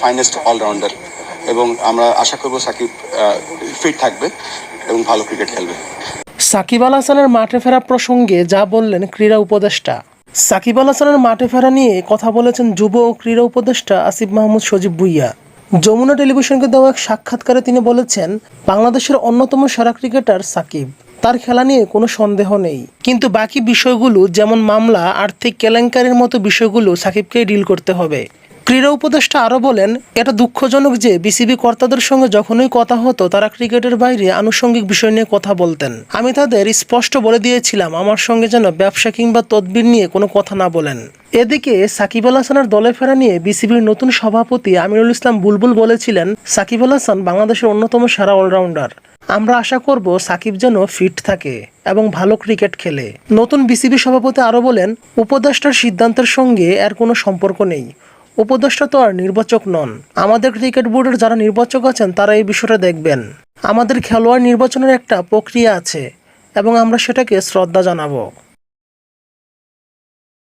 Finest allrounder এবং আমরা আশা করব সাকিব ফিট থাকবে এবং ভালো ক্রিকেট খেলবে। সাকিব আল হাসানের মাঠে ফেরা প্রসঙ্গে যা বললেন ক্রীড়া উপদেষ্টা। সাকিব আল হাসানের মাঠে ফেরা নিয়ে কথা বলেছেন যুব ও ক্রীড়া উপদেষ্টা আসিফ মাহমুদ সজীব ভুইয়া। যমুনা টেলিভিশনকে দেওয়া এক সাক্ষাৎকারে তিনি বলেছেন, বাংলাদেশের অন্যতম সেরা ক্রিকেটার সাকিব। তার খেলা নিয়ে কোনো সন্দেহ নেই। কিন্তু বাকি বিষয়গুলো, যেমন মামলা, আর্থিক কেলেঙ্কারির মতো বিষয়গুলো সাকিবকেই ডিল করতে হবে। ক্রীড়া উপদেষ্টা আরও বলেন, এটা দুঃখজনক যে বিসিবি কর্তাদের সঙ্গে যখনই কথা হতো, তারা ক্রিকেটের বাইরে আনুষঙ্গিক বিষয় নিয়ে কথা বলতেন। আমি তাদের স্পষ্ট বলে দিয়েছিলাম, আমার সঙ্গে যেন ব্যবসা কিংবা তদবির নিয়ে কোনো কথা না বলেন। এদিকে সাকিব আল হাসানের দলে ফেরা নিয়ে বিসিবির নতুন সভাপতি আমিরুল ইসলাম বুলবুল বলেছিলেন, সাকিব আল হাসান বাংলাদেশের অন্যতম সেরা অলরাউন্ডার। আমরা আশা করব সাকিব যেন ফিট থাকে এবং ভালো ক্রিকেট খেলে। নতুন বিসিবি সভাপতি আরও বলেন, উপদেষ্টার সিদ্ধান্তের সঙ্গে এর কোনো সম্পর্ক নেই। উপদেষ্টা তো আর নির্বাচক নন। আমাদের ক্রিকেট বোর্ডের যারা নির্বাচক আছেন, তারা এই বিষয়টা দেখবেন। আমাদের খেলোয়াড় নির্বাচনের একটা প্রক্রিয়া আছে এবং আমরা সেটাকে শ্রদ্ধা জানাব।